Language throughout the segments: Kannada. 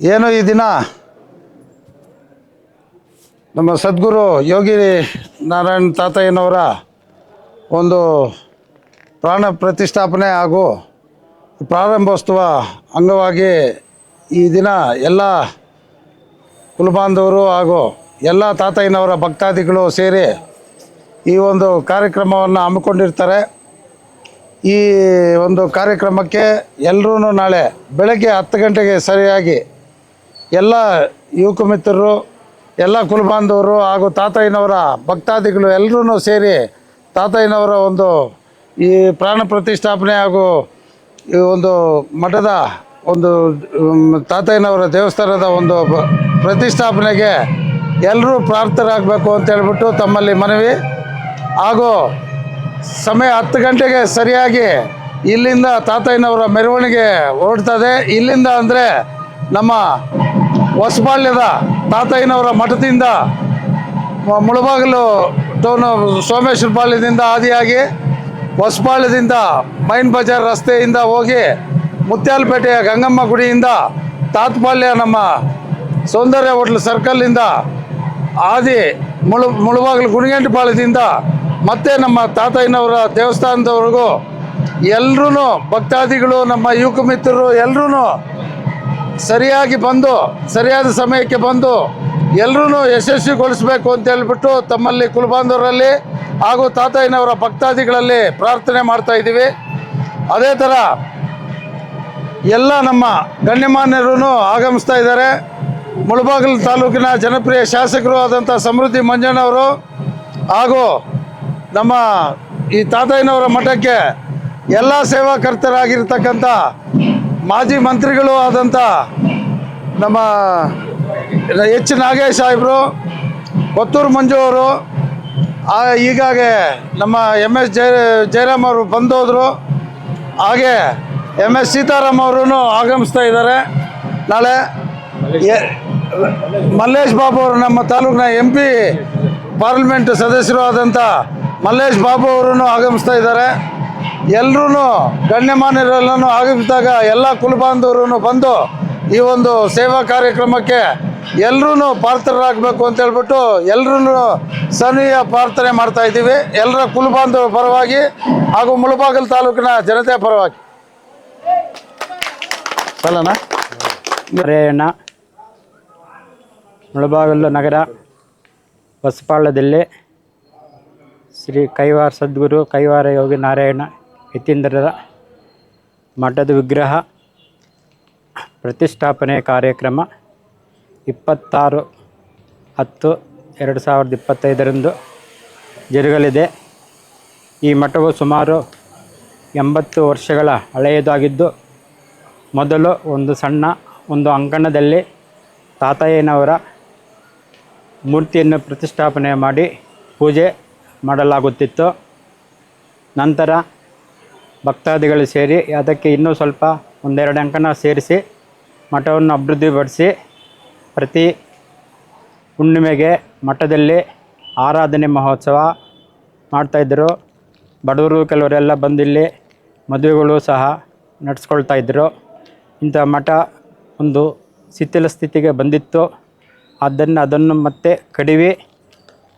ಏನು ಈ ದಿನ ನಮ್ಮ ಸದ್ಗುರು ಯೋಗಿ ನಾರಾಯಣ್ ತಾತಯ್ಯನವರ ಒಂದು ಪ್ರಾಣ ಪ್ರತಿಷ್ಠಾಪನೆ ಹಾಗೂ ಪ್ರಾರಂಭೋತ್ಸವ ಅಂಗವಾಗಿ ಈ ದಿನ ಎಲ್ಲ ಕುಲಬಾಂಧವರು ಹಾಗೂ ಎಲ್ಲ ತಾತಯ್ಯನವರ ಭಕ್ತಾದಿಗಳು ಸೇರಿ ಈ ಒಂದು ಕಾರ್ಯಕ್ರಮವನ್ನು ಹಮ್ಮಿಕೊಂಡಿರ್ತಾರೆ. ಈ ಒಂದು ಕಾರ್ಯಕ್ರಮಕ್ಕೆ ಎಲ್ಲರೂ ನಾಳೆ ಬೆಳಗ್ಗೆ ಹತ್ತು ಗಂಟೆಗೆ ಸರಿಯಾಗಿ ಎಲ್ಲ ಯುವಕ ಮಿತ್ರರು, ಎಲ್ಲ ಕುಲಬಾಂಧವರು ಹಾಗೂ ತಾತಯ್ಯನವರ ಭಕ್ತಾದಿಗಳು ಎಲ್ಲರೂ ಸೇರಿ ತಾತಯ್ಯನವರ ಒಂದು ಈ ಪ್ರಾಣ ಪ್ರತಿಷ್ಠಾಪನೆ ಹಾಗೂ ಈ ಒಂದು ಮಠದ ಒಂದು ತಾತಯ್ಯನವರ ದೇವಸ್ಥಾನದ ಒಂದು ಪ್ರತಿಷ್ಠಾಪನೆಗೆ ಎಲ್ಲರೂ ಪ್ರಾರ್ಥರಾಗಬೇಕು ಅಂತ ಹೇಳ್ಬಿಟ್ಟು ತಮ್ಮಲ್ಲಿ ಮನವಿ. ಹಾಗೂ ಸಮಯ ಹತ್ತು ಗಂಟೆಗೆ ಸರಿಯಾಗಿ ಇಲ್ಲಿಂದ ತಾತಯ್ಯನವರ ಮೆರವಣಿಗೆ ಹೊರಡ್ತದೆ. ಇಲ್ಲಿಂದ ಅಂದರೆ ನಮ್ಮ ಹೊಸಬಾಳ್ಯದ ತಾತಯ್ಯನವರ ಮಠದಿಂದ ಮುಳಬಾಗಿಲು ಟೌನ್ ಸೋಮೇಶ್ವರ ಪಾಳ್ಯದಿಂದ ಆದಿಯಾಗಿ ಹೊಸಪಾಳ್ಯದಿಂದ ಮೈನ್ ಬಜಾರ್ ರಸ್ತೆಯಿಂದ ಹೋಗಿ ಮುತ್ಯಾಲಪೇಟೆಯ ಗಂಗಮ್ಮ ಗುಡಿಯಿಂದ ತಾತ್ಪಾಳ್ಯ ನಮ್ಮ ಸೌಂದರ್ಯ ಹೋಟ್ಲ್ ಸರ್ಕಲ್ಲಿಂದ ಆದಿ ಮುಳು, ಮುಳುಬಾಗಿಲು ಗುಣಿಗಂಟಪಾಳ್ಯದಿಂದ ಮತ್ತೆ ನಮ್ಮ ತಾತಯ್ಯನವರ ದೇವಸ್ಥಾನದವರೆಗೂ ಎಲ್ಲರೂ ಭಕ್ತಾದಿಗಳು, ನಮ್ಮ ಯುವಕ ಮಿತ್ರರು ಎಲ್ಲರೂ ಸರಿಯಾಗಿ ಬಂದು, ಸರಿಯಾದ ಸಮಯಕ್ಕೆ ಬಂದು ಎಲ್ಲರೂ ಯಶಸ್ವಿಗೊಳಿಸಬೇಕು ಅಂತ ಹೇಳ್ಬಿಟ್ಟು ತಮ್ಮಲ್ಲಿ ಕುಲಬಾಂಧವರಲ್ಲಿ ಹಾಗೂ ತಾತಯ್ಯನವರ ಭಕ್ತಾದಿಗಳಲ್ಲಿ ಪ್ರಾರ್ಥನೆ ಮಾಡ್ತಾ ಇದ್ದೀವಿ. ಅದೇ ಥರ ಎಲ್ಲ ನಮ್ಮ ಗಣ್ಯಮಾನ್ಯರೂ ಆಗಮಿಸ್ತಾ ಇದ್ದಾರೆ. ಮುಳಬಾಗಿಲು ತಾಲೂಕಿನ ಜನಪ್ರಿಯ ಶಾಸಕರು ಆದಂಥ ಸಮೃದ್ಧಿ ಮಂಜಣ್ಣವರು ಹಾಗೂ ನಮ್ಮ ಈ ತಾತಯ್ಯನವರ ಮಠಕ್ಕೆ ಎಲ್ಲ ಸೇವಾಕರ್ತರಾಗಿರ್ತಕ್ಕಂಥ ಮಾಜಿ ಮಂತ್ರಿಗಳು ಆದಂಥ ನಮ್ಮ ಎಚ್ ನಾಗೇಶ್ ಸಾಹೇಬರು ಕೊತ್ತೂರು ಮಂಜು ಅವರು ಈಗಾಗೆ ನಮ್ಮ ಎಂ ಎಸ್ ಜಯ, ಜಯರಾಮ್ ಅವರು ಬಂದೋದ್ರು. ಹಾಗೆ ಎಂ ಎಸ್ ಸೀತಾರಾಮ್ ಅವರು ಆಗಮಿಸ್ತಾ ಇದ್ದಾರೆ. ನಾಳೆ ಮಲ್ಲೇಶ್ ಬಾಬು ಅವರು ನಮ್ಮ ತಾಲೂಕಿನ ಎಂ ಪಿ ಪಾರ್ಲಿಮೆಂಟ್ ಸದಸ್ಯರು ಆದಂಥ ಮಲ್ಲೇಶ್ ಬಾಬು ಅವರು ಆಗಮಿಸ್ತಾ ಇದ್ದಾರೆ. ಎಲ್ಲರೂ ಗಣ್ಯಮಾನ್ಯರೆಲ್ಲೂ ಆಗಮಿಸಿದಾಗ ಎಲ್ಲ ಕುಲಬಾಂಧವರು ಬಂದು ಈ ಒಂದು ಸೇವಾ ಕಾರ್ಯಕ್ರಮಕ್ಕೆ ಎಲ್ಲರೂ ಪಾರ್ಥರಾಗಬೇಕು ಅಂತ ಹೇಳ್ಬಿಟ್ಟು ಎಲ್ಲರೂ ಸನಿಯ ಪ್ರಾರ್ಥನೆ ಮಾಡ್ತಾ ಇದ್ದೀವಿ. ಎಲ್ಲರ ಕುಲಬಾಂಧವರ ಪರವಾಗಿ ಹಾಗೂ ಮುಳಬಾಗಲ್ ತಾಲೂಕಿನ ಜನತೆಯ ಪರವಾಗಿ. ಸಲನಾ? ಮುಳಬಾಗಿಲು ನಗರ ಹೊಸಪಾಳ್ಯದಲ್ಲಿ ಶ್ರೀ ಕೈವಾರ ಸದ್ಗುರು ಕೈವಾರ ಯೋಗಿ ನಾರಾಯಣ ಯತೀಂದ್ರರ ಮಠದ ವಿಗ್ರಹ ಪ್ರತಿಷ್ಠಾಪನೆ ಕಾರ್ಯಕ್ರಮ ಇಪ್ಪತ್ತಾರು ಹತ್ತು ಎರಡು ಸಾವಿರದ ಇಪ್ಪತ್ತೈದರಂದು ಜರುಗಲಿದೆ. ಈ ಮಠವು ಸುಮಾರು ಎಂಬತ್ತು ವರ್ಷಗಳ ಹಳೆಯದಾಗಿದ್ದು, ಮೊದಲು ಒಂದು ಸಣ್ಣ ಒಂದು ಅಂಕಣದಲ್ಲಿ ತಾತಯ್ಯನವರ ಮೂರ್ತಿಯನ್ನು ಪ್ರತಿಷ್ಠಾಪನೆ ಮಾಡಿ ಪೂಜೆ ಮಾಡಲಾಗುತ್ತಿತ್ತು. ನಂತರ ಭಕ್ತಾದಿಗಳು ಸೇರಿ ಅದಕ್ಕೆ ಇನ್ನೂ ಸ್ವಲ್ಪ ಒಂದೆರಡು ಅಂಕನ ಸೇರಿಸಿ ಮಠವನ್ನು ಅಭಿವೃದ್ಧಿಪಡಿಸಿ ಪ್ರತಿ ಹುಣ್ಣಿಮೆಗೆ ಮಠದಲ್ಲಿ ಆರಾಧನೆ ಮಹೋತ್ಸವ ಮಾಡ್ತಾಯಿದ್ದರು ಬಡವರು ಕೆಲವರೆಲ್ಲ ಬಂದಿಲ್ಲಿ ಮದುವೆಗಳು ಸಹ ನಡೆಸ್ಕೊಳ್ತಾ ಇದ್ದರು. ಇಂಥ ಮಠ ಒಂದು ಶಿಥಿಲ ಸ್ಥಿತಿಗೆ ಬಂದಿತ್ತು. ಅದನ್ನು ಅದನ್ನು ಮತ್ತೆ ಕಡಿವಿ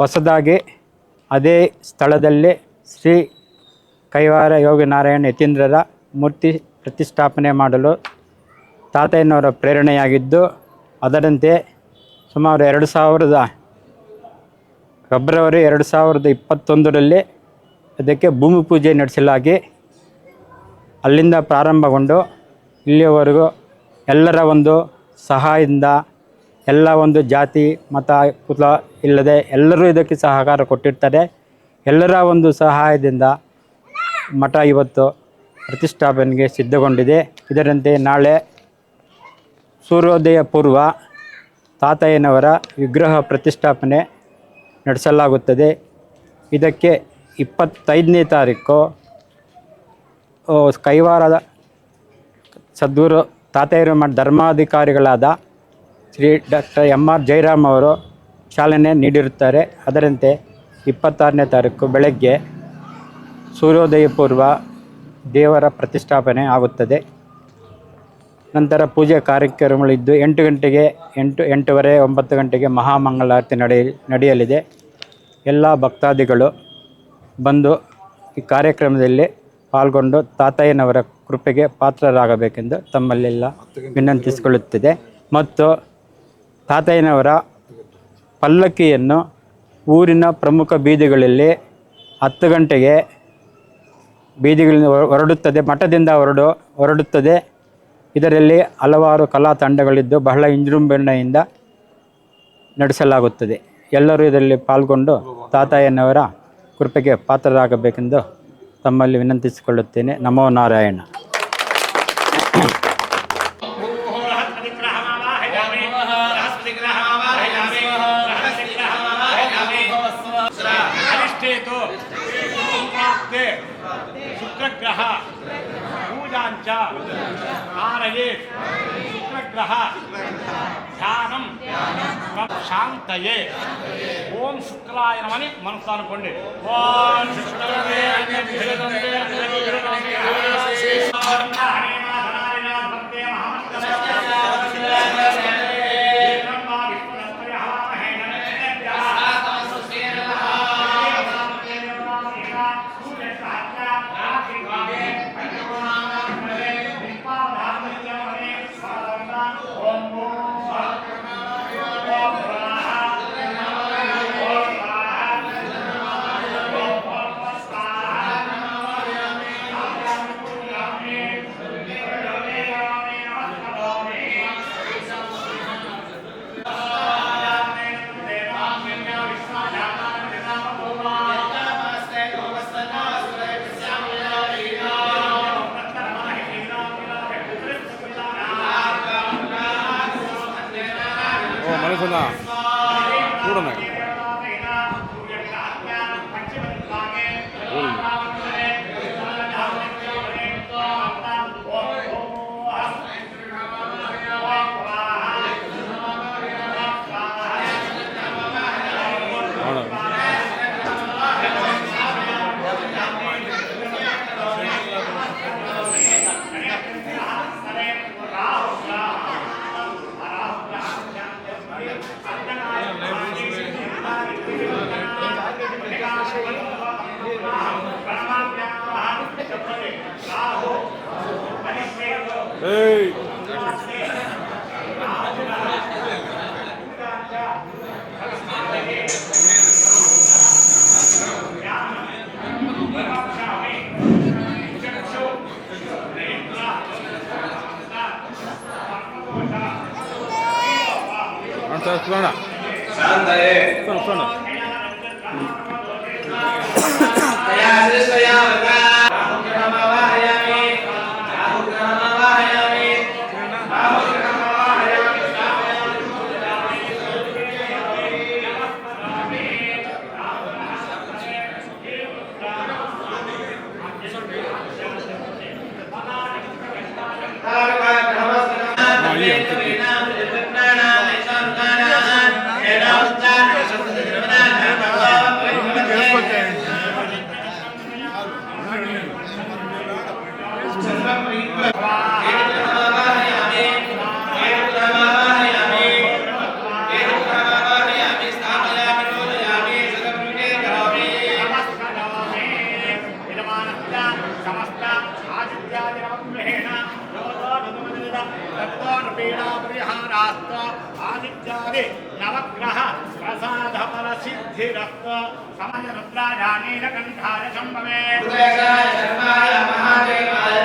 ಹೊಸದಾಗಿ ಅದೇ ಸ್ಥಳದಲ್ಲಿ ಶ್ರೀ ಕೈವಾರ ಯೋಗಿ ನಾರಾಯಣ ಯತೀಂದ್ರರ ಮೂರ್ತಿ ಪ್ರತಿಷ್ಠಾಪನೆ ಮಾಡಲು ತಾತಯ್ಯನವರ ಪ್ರೇರಣೆಯಾಗಿದ್ದು, ಅದರಂತೆ ಸುಮಾರು ಎರಡು ಸಾವಿರದ ಫೆಬ್ರವರಿ ಎರಡು ಸಾವಿರದ ಇಪ್ಪತ್ತೊಂದರಲ್ಲಿ ಅದಕ್ಕೆ ಭೂಮಿ ಪೂಜೆ ನಡೆಸಲಾಗಿ ಅಲ್ಲಿಂದ ಪ್ರಾರಂಭಗೊಂಡು ಇಲ್ಲಿಯವರೆಗೂ ಎಲ್ಲರ ಒಂದು ಸಹಾಯದಿಂದ ಎಲ್ಲ ಒಂದು ಜಾತಿ, ಮತ, ಕುಲ ಇಲ್ಲದೆ ಎಲ್ಲರೂ ಇದಕ್ಕೆ ಸಹಕಾರ ಕೊಟ್ಟಿರ್ತಾರೆ. ಎಲ್ಲರ ಒಂದು ಸಹಾಯದಿಂದ ಮಠ ಇವತ್ತು ಪ್ರತಿಷ್ಠಾಪನೆಗೆ ಸಿದ್ಧಗೊಂಡಿದೆ. ಇದರಂತೆ ನಾಳೆ ಸೂರ್ಯೋದಯ ಪೂರ್ವ ತಾತಯ್ಯನವರ ವಿಗ್ರಹ ಪ್ರತಿಷ್ಠಾಪನೆ ನಡೆಸಲಾಗುತ್ತದೆ. ಇದಕ್ಕೆ ಇಪ್ಪತ್ತೈದನೇ ತಾರೀಕು ಕೈವಾರದ ಸದ್ಗುರು ತಾತಯ್ಯರ ಧರ್ಮಾಧಿಕಾರಿಗಳಾದ Shri doctor M R Jayaram ಅವರು ಚಾಲನೆ ನೀಡಿರುತ್ತಾರೆ. ಅದರಂತೆ ಇಪ್ಪತ್ತಾರನೇ ತಾರೀಕು ಬೆಳಗ್ಗೆ ಸೂರ್ಯೋದಯ ಪೂರ್ವ ದೇವರ ಪ್ರತಿಷ್ಠಾಪನೆ ಆಗುತ್ತದೆ. ನಂತರ ಪೂಜೆ ಕಾರ್ಯಕ್ರಮಗಳಿದ್ದು ಎಂಟು ಗಂಟೆಗೆ ಎಂಟು, ಎಂಟೂವರೆ, ಒಂಬತ್ತು ಗಂಟೆಗೆ ಮಹಾಮಂಗಳಾರತಿ ನಡೆಯ ನಡೆಯಲಿದೆ. ಎಲ್ಲ ಭಕ್ತಾದಿಗಳು ಬಂದು ಈ ಕಾರ್ಯಕ್ರಮದಲ್ಲಿ ಪಾಲ್ಗೊಂಡು ತಾತಯ್ಯನವರ ಕೃಪೆಗೆ ಪಾತ್ರರಾಗಬೇಕೆಂದು ತಮ್ಮಲ್ಲೆಲ್ಲ ವಿನಂತಿಸಿಕೊಳ್ಳುತ್ತಿದೆ. ಮತ್ತು ತಾತಯ್ಯನವರ ಪಲ್ಲಕ್ಕಿಯನ್ನು ಊರಿನ ಪ್ರಮುಖ ಬೀದಿಗಳಲ್ಲಿ ಹತ್ತು ಗಂಟೆಗೆ ಬೀದಿಗಳಿಂದ ಹೊರಡುತ್ತದೆ, ಮಠದಿಂದ ಹೊರಡು ಹೊರಡುತ್ತದೆ. ಇದರಲ್ಲಿ ಹಲವಾರು ಕಲಾ ತಂಡಗಳಿದ್ದು ಬಹಳ ಇಂಜೃಂಭಣೆಯಿಂದ ನಡೆಸಲಾಗುತ್ತದೆ. ಎಲ್ಲರೂ ಇದರಲ್ಲಿ ಪಾಲ್ಗೊಂಡು ತಾತಯ್ಯನವರ ಕೃಪೆಗೆ ಪಾತ್ರರಾಗಬೇಕೆಂದು ತಮ್ಮಲ್ಲಿ ವಿನಂತಿಸಿಕೊಳ್ಳುತ್ತೇನೆ. ನಮೋ ನಾರಾಯಣ. ధ్యానం శాంతయే ఓం శుక్లాయ నమని మనసు అనుకోండి ఓం ほならない Hey. Antar Flana. Santa, eh. Flana, Flana. రత్నః ప్రసాద ఫల సిద్ధి రత్న సమయ రుద్రాయ నీల కంఠాయ సంభవే హృదయకాయ శర్మాయ మహాదేవాయ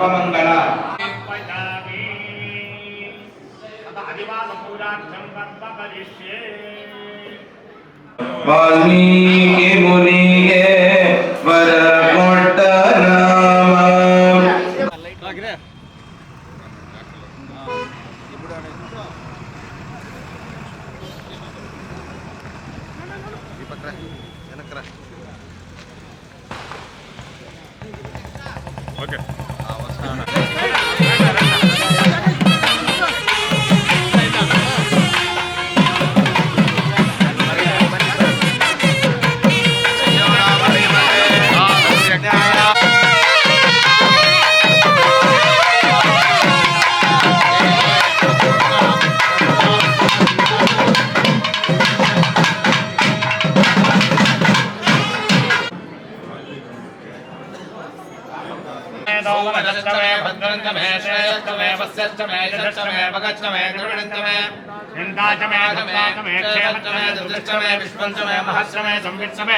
సర్వమంగళ. వాల్మీ क्षेमस्तमे दुर्दृष्टमे विश्वन्तमे महस्रमे संवित्समे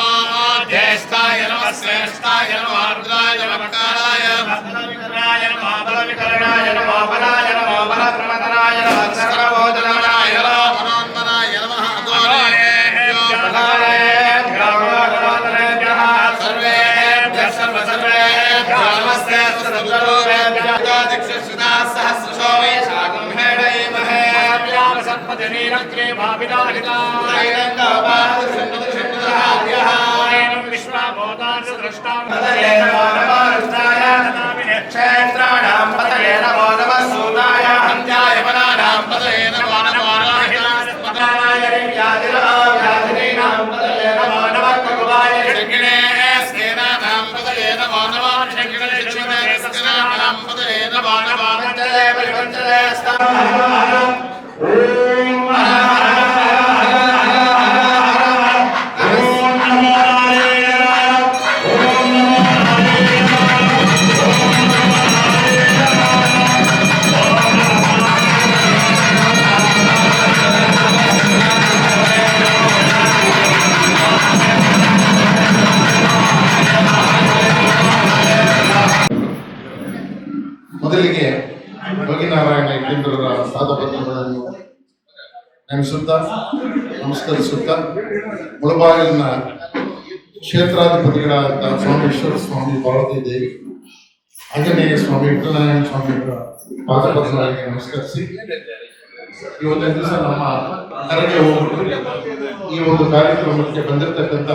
ज्येष्ठाय नमः श्रेष्ठाय नमः रुद्राय नमः कालाय बलविकराय नमः बलविकरणाय नमः बलाय नमः పతిరేరగ్రే భావిదాహితాయం విశ్వామోదాక్షేత్రాణం పతయే నమో నమ సూనాయ హంత్యాయ పదానాం పతయే నమో నమో నాహితాయ వ్యాధినాం పతయే నమో నమ కగువాయ శంకినే స్నేనానాం పతయే నమో నమ శంకినే ನೆನೆಸುತ್ತಾ ನಮಸ್ಕರಿಸುತ್ತಾ, ಮುಳಬಾಗಿಲಿನ ಕ್ಷೇತ್ರಾಧಿಪತಿಗಳಾದ ಸೋಮೇಶ್ವರ ಸ್ವಾಮಿ ಪಾರ್ವತಿ ದೇವಿ, ಆಂಜನೇಯ ಸ್ವಾಮಿ ವಿಠಲನಾರಾಯಣ ಸ್ವಾಮಿ ಪಾದಪದ್ಮಗಳಿಗೆ ನಮಸ್ಕರಿಸಿ ಇವತ್ತಿನ ದಿವಸ ನಮ್ಮ ಕರೆಗೆ ಹೋಗ್ಬಿಟ್ಟು ಈ ಒಂದು ಕಾರ್ಯಕ್ರಮಕ್ಕೆ ಬಂದಿರತಕ್ಕಂಥ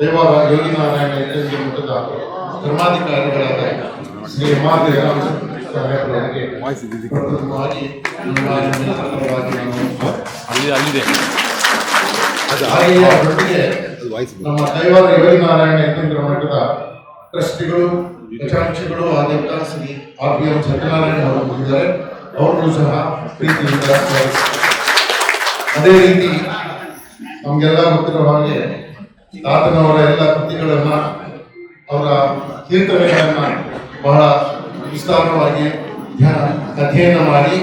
ದೇವರ ಯೋಗಿನಾರಾಯಣ ಮಠದ ಧರ್ಮಾಧಿಕಾರಿಗಳಾದ ಶ್ರೀ ಆರ್ ಸಾಹೇಬರವರಿಗೆ ನಾನು ಹಾಗೆಯೇ ಅವರೊಟ್ಟಿಗೆ ನಮ್ಮ ದೈವರ ಯೋಗಿನಾರಾಯಣ ಯತೀಂದ್ರ ಮಠದ ಟ್ರಸ್ಟಿಗಳು ಖಜಾಂಚಿಗಳು ಆದಂತ Shri R P M Satyanarayana ಅವರು ಬಂದಿದ್ದಾರೆ ಅವರನ್ನು ಸಹ ಪ್ರೀತಿಯಿಂದ. ಅದೇ ರೀತಿ ನಮಗೆಲ್ಲ ಗೊತ್ತಿರೋ ಹಾಗೆ ತಾತನವರ ಎಲ್ಲ ಕೃತಿಗಳನ್ನ, ಅವರ ಕೀರ್ತನೆಗಳನ್ನ ಬಹಳ ವಿಸ್ತಾರವಾಗಿ ಅಧ್ಯಯನ ಮಾಡಿ,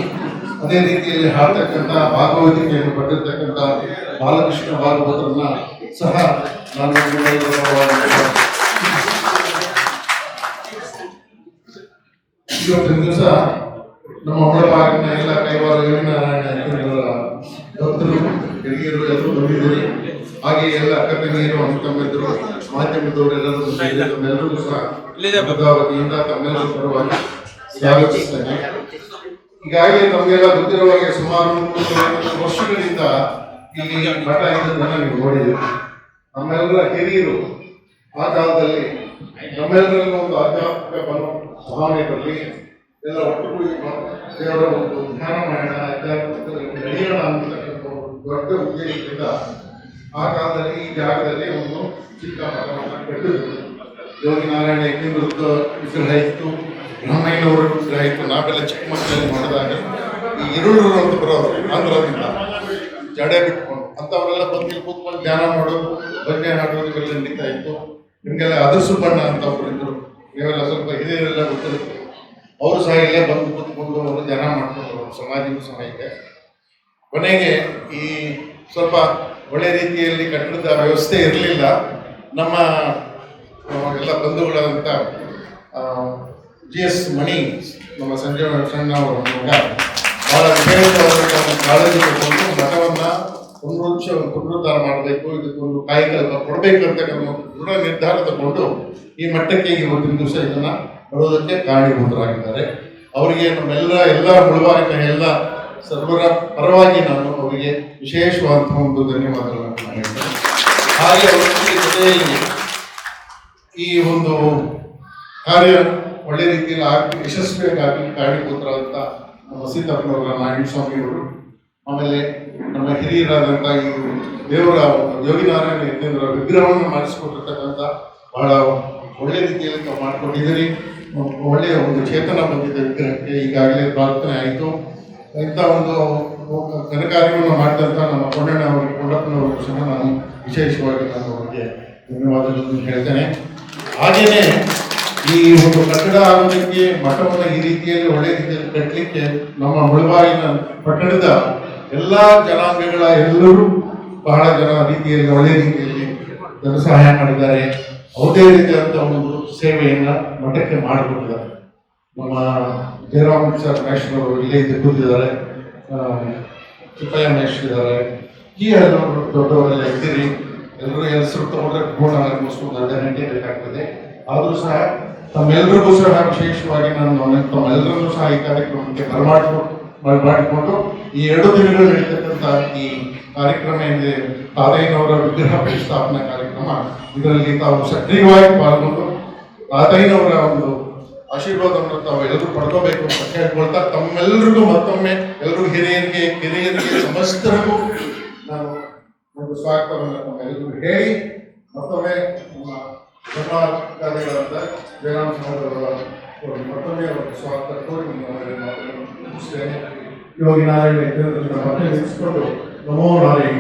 ಅದೇ ರೀತಿಯಲ್ಲಿ ಹಾಡ್ತಕ್ಕಂಥ ಭಾಗವತಿಕೆಯನ್ನು ಪಟ್ಟಿರ್ತಕ್ಕಂಥ ಬಾಲಕೃಷ್ಣ ಭಾಗವತರನ್ನ ಸಹ ನಾನು ಇವತ್ತಿನ ದಿವಸ ನಮ್ಮ ಒಳಭಾಗಿನ ಎಲ್ಲ ಕೈವಾರ ಯೋಗಿನಾರಾಯಣ ಭಕ್ತರು, ಹಿರಿಯರು ಎಲ್ಲರೂ ಬಂದಿದ್ದೀರಿ. ಹಾಗೆ ಎಲ್ಲ ಅಕ್ಕ ತಂಗಿಯರು ಮಾಧ್ಯಮದವರೆಲ್ಲರೂ ತಮ್ಮೆಲ್ಲರಿಗೂ ಸಹ ಭಗವದ್ಗೀತಾ ತಮ್ಮೆಲ್ಲರೂ ಪರವಾಗಿ ಸ್ವಾಗತಿಸ್ತೇನೆ. ಹೀಗಾಗಿ ನಮಗೆಲ್ಲ ಗೊತ್ತಿರುವ ಹಾಗೆ ಸುಮಾರು ವರ್ಷಗಳಿಂದ ಇಲ್ಲಿ ಮಠ ಇದ್ದದನ್ನ ನೀವು ನೋಡಿದ್ದೀರಿ. ನಮ್ಮೆಲ್ಲರ ಹಿರಿಯರು ಆ ಕಾಲದಲ್ಲಿ ನಮ್ಮೆಲ್ಲರಲ್ಲೂ ಒಂದು ಆಧ್ಯಾತ್ಮಿಕ ಬಲ ಭಾವನೆ ಎಲ್ಲ ಒಟ್ಟುಗೂಡಿ ದೇವರ ಒಂದು ಧ್ಯಾನ ಮಾಡೋಣ ಆಧ್ಯಾತ್ಮಿಕ ನಡೆಯೋಣ ಅಂತಕ್ಕಂಥ ಒಂದು ದೊಡ್ಡ ಉದ್ದೇಶದಿಂದ ಆ ಕಾಲದಲ್ಲಿ ಈ ಜಾಗದಲ್ಲಿ ಒಂದು ಚಿಕ್ಕ ಮಠವನ್ನು ಕಟ್ಟಿದ್ರು. ಯೋಗಿ ನಾರಾಯಣ ಯಜ್ಞೇಂದ್ರದ್ದು ವೃತ್ತ ಇತ್ತು ಬ್ರಹ್ಮಯ್ಯನವರು ವಿಗ್ರಹ ನಾವೆಲ್ಲ ಚಿಕ್ಕ ಮಕ್ಕಳಲ್ಲಿ ಮಾಡಿದಾಗ ಈ ಇರುಳರು ಅಂತ ಬರೋರು ಆಂಧ್ರದಿಂದ ಜಡೆ ಬಿಟ್ಕೊಂಡು ಅಂಥವರೆಲ್ಲ ಬಂದು ಕೂತ್ಕೊಂಡು ಧ್ಯಾನ ಮಾಡೋದು ಭಜನೆ ಹಾಡೋದು ಇವೆಲ್ಲ ನಡೀತಾ ಇತ್ತು. ನಿಮಗೆಲ್ಲ ಅದರ್ಸು ಬಣ್ಣ ಅಂತ ಒಬ್ರು ಇದ್ರು. ನೀವೆಲ್ಲ ಸ್ವಲ್ಪ ಹಿರಿಯರೆಲ್ಲ ಗೊತ್ತಿರುತ್ತೆ. ಅವರು ಸಹ ಇಲ್ಲೇ ಬಂದು ಕೂತ್ಕೊಂಡು ಅವರು ಧ್ಯಾನ ಮಾಡ್ಕೊಂಡು, ಸಮಾಧಿಗೂ ಸಹ ಇದೆ. ಕೊನೆಗೆ ಈ ಸ್ವಲ್ಪ ಒಳ್ಳೆ ರೀತಿಯಲ್ಲಿ ಕಟ್ಟಡದ ವ್ಯವಸ್ಥೆ ಇರಲಿಲ್ಲ. ನಮ್ಮ ಆ, ಎಲ್ಲ ಬಂಧುಗಳಾದಂಥ ಜಿ ಎಸ್ ಮಣಿ ನಮ್ಮ ಸಂಜೆ ಸಣ್ಣ ಅವರ ಮಗ ಬಹಳ ವಿಶೇಷವಾದಂಥ ಒಂದು ಕಾಳಜಿ ತಗೊಂಡು ಮಠವನ್ನು ಪುನರುಚ್ಚ ಪುನರುದ್ಧಾರ ಮಾಡಬೇಕು. ಇದಕ್ಕೊಂದು ಕಾಯಕಲ್ಪ ಕೊಡಬೇಕು ಅಂತಕ್ಕಂಥ ಒಂದು ದೃಢ ನಿರ್ಧಾರ ತಗೊಂಡು ಈ ಮಟ್ಟಕ್ಕೆ ಇವತ್ತಿನ ದಿವಸ ಇದನ್ನ ಬರೋದಕ್ಕೆ ಕಾರಣೀಭೂತರಾಗಿದ್ದಾರೆ ಅವರಿಗೆ ನಮ್ಮೆಲ್ಲ ಎಲ್ಲ ಮುಳುವಾಗಿನ ಎಲ್ಲ ಸರ್ವರ ಪರವಾಗಿ ನಾನು ಅವರಿಗೆ ವಿಶೇಷವಾದಂತಹ ಒಂದು ಧನ್ಯವಾದಗಳನ್ನು ಹಾಗೆ ಅವರ ಜೊತೆಯಲ್ಲಿ ಈ ಒಂದು ಕಾರ್ಯ ಒಳ್ಳೆ ರೀತಿಯಲ್ಲಿ ಆಗಿ ಯಶಸ್ವಿಯಾಗಿ ಕಾರಣೀಭೂತರಾದಂಥ ನಮ್ಮ ಸೀತಾಪ್ಪನವರ ನಾರಾಯಣ ಸ್ವಾಮಿಯವರು ಆಮೇಲೆ ನಮ್ಮ ಹಿರಿಯರಾದಂಥ ಈ ದೇವರ ಯೋಗಿ ಯೋಗಿನಾರಾಯಣ ಯಜ್ಞೇಂದ್ರ ವಿಗ್ರಹವನ್ನು ಮಾಡಿಸಿಕೊಟ್ಟಿರ್ತಕ್ಕಂಥ ಬಹಳ ಒಳ್ಳೆ ರೀತಿಯಲ್ಲಿ ನಾವು ಮಾಡಿಕೊಂಡಿದ್ದೀರಿ ಒಳ್ಳೆಯ ಒಂದು ಚೇತನ ಬಂದಿದೆ ವಿಗ್ರಹಕ್ಕೆ. ಈಗಾಗಲೇ ಪ್ರಾರ್ಥನೆ ಆಯಿತು. ಇಂಥ ಒಂದು ಘನಕಾರ್ಯವನ್ನು ಮಾಡಿದಂಥ ನಮ್ಮ ಕೊಂಡಣ್ಣ ಅವರಿಗೆ ಕೊಂಡಪ್ಪನವರು ಸಹ ನಾನು ವಿಶೇಷವಾಗಿ ನಾನು ಅವರಿಗೆ ಧನ್ಯವಾದಗಳನ್ನು ಹೇಳ್ತೇನೆ. ಹಾಗೆಯೇ ಈ ಒಂದು ಕಟ್ಟಡ ಆರಂಭಕ್ಕೆ, ಮಠವನ್ನು ಈ ರೀತಿಯಲ್ಲಿ ಒಳ್ಳೆ ರೀತಿಯಲ್ಲಿ ಕಟ್ಟಲಿಕ್ಕೆ ನಮ್ಮ ಮುಳಬಾಗಿನ ಪಟ್ಟಣದ ಎಲ್ಲ ಜನಾಂಗಗಳ ಎಲ್ಲರೂ ಬಹಳ ಜನ ರೀತಿಯಲ್ಲಿ, ಒಳ್ಳೆ ರೀತಿಯಲ್ಲಿ ಜನ ಸಹಾಯ ಮಾಡಿದ್ದಾರೆ. ಯಾವುದೇ ರೀತಿಯಾದಂಥ ಒಂದು ಸೇವೆಯನ್ನು ಮಠಕ್ಕೆ ಮಾಡಿಕೊಟ್ಟಿದ್ದಾರೆ. ನಮ್ಮ ಜಯರಾಮ್ ಸರ್ ಅವರು ಇಲ್ಲೇ ಇದ್ದು ಕೂತಿದ್ದಾರೆ. ಚಿಕ್ಕಯ್ಯ ಇದ್ದಾರೆ. ಈ ಹಲವರು ದೊಡ್ಡವರೆಲ್ಲ ಇದ್ದೀರಿ. ಎಲ್ಲರೂ ಹೆಸರು ತಗೊಂಡ್ರೆ ಪೂರ್ಣ ಆಲ್ಮೋಸ್ಟ್ ಒಂದು ಅರ್ಧ ಬೇಕಾಗ್ತದೆ ಆದರೂ ಸಹ ತಮ್ಮೆಲ್ಲರಿಗೂ ಸಹ ವಿಶೇಷವಾಗಿ ನಾನು ತಮ್ಮೆಲ್ಲರನ್ನೂ ಸಹ ಈ ಕಾರ್ಯಕ್ರಮಕ್ಕೆ ಬರಮಾಡಿಕೊಂಡು ಮಾಡಿಕೊಂಡು ಈ ಎರಡು ದಿನಗಳು ನಡೀತಕ್ಕಂಥ ಈ ಕಾರ್ಯಕ್ರಮ ಏನಿದೆ ತಾತಯ್ಯನವರ ವಿಗ್ರಹ ಪ್ರತಿಷ್ಠಾಪನಾ ಕಾರ್ಯಕ್ರಮ, ಇದರಲ್ಲಿ ತಾವು ಸಕ್ರಿಯವಾಗಿ ಪಾಲ್ಗೊಂಡು ತಾತಯ್ಯನವರ ಒಂದು ಆಶೀರ್ವಾದವನ್ನು ತಾವು ಎಲ್ಲರೂ ಪಡ್ಕೋಬೇಕು ಅಂತ ಕೇಳ್ಕೊಳ್ತಾ ತಮ್ಮೆಲ್ಲರಿಗೂ ಮತ್ತೊಮ್ಮೆ ಎಲ್ಲರಿಗೂ ಹಿರಿಯರಿಗೆ, ಕಿರಿಯರಿಗೆ ಸಮಸ್ತರಿಗೂ ನಾನು ಒಂದು ಸ್ವಾಗತವನ್ನು ತಮ್ಮೆಲ್ಲರಿಗೂ ಹೇಳಿ, ಮತ್ತೊಮ್ಮೆ ನಮ್ಮ ಧರ್ಮಾಧಿಕಾರಿಗಳಾದ ಜಯರಾಮ್ ಸಹೋದರರ ಮತ್ತೊಮ್ಮೆ ಒಂದು ಸ್ವಾಗತ ಕೋರಿ ಮುಗಿಸ್ತೇನೆ. ಯೋಗಿ ನಾರಾಯಣ ಮತ್ತೆ ನಿಲ್ಲಿಸಿಕೊಂಡು ನಮೋ ನಾರಾಯಣ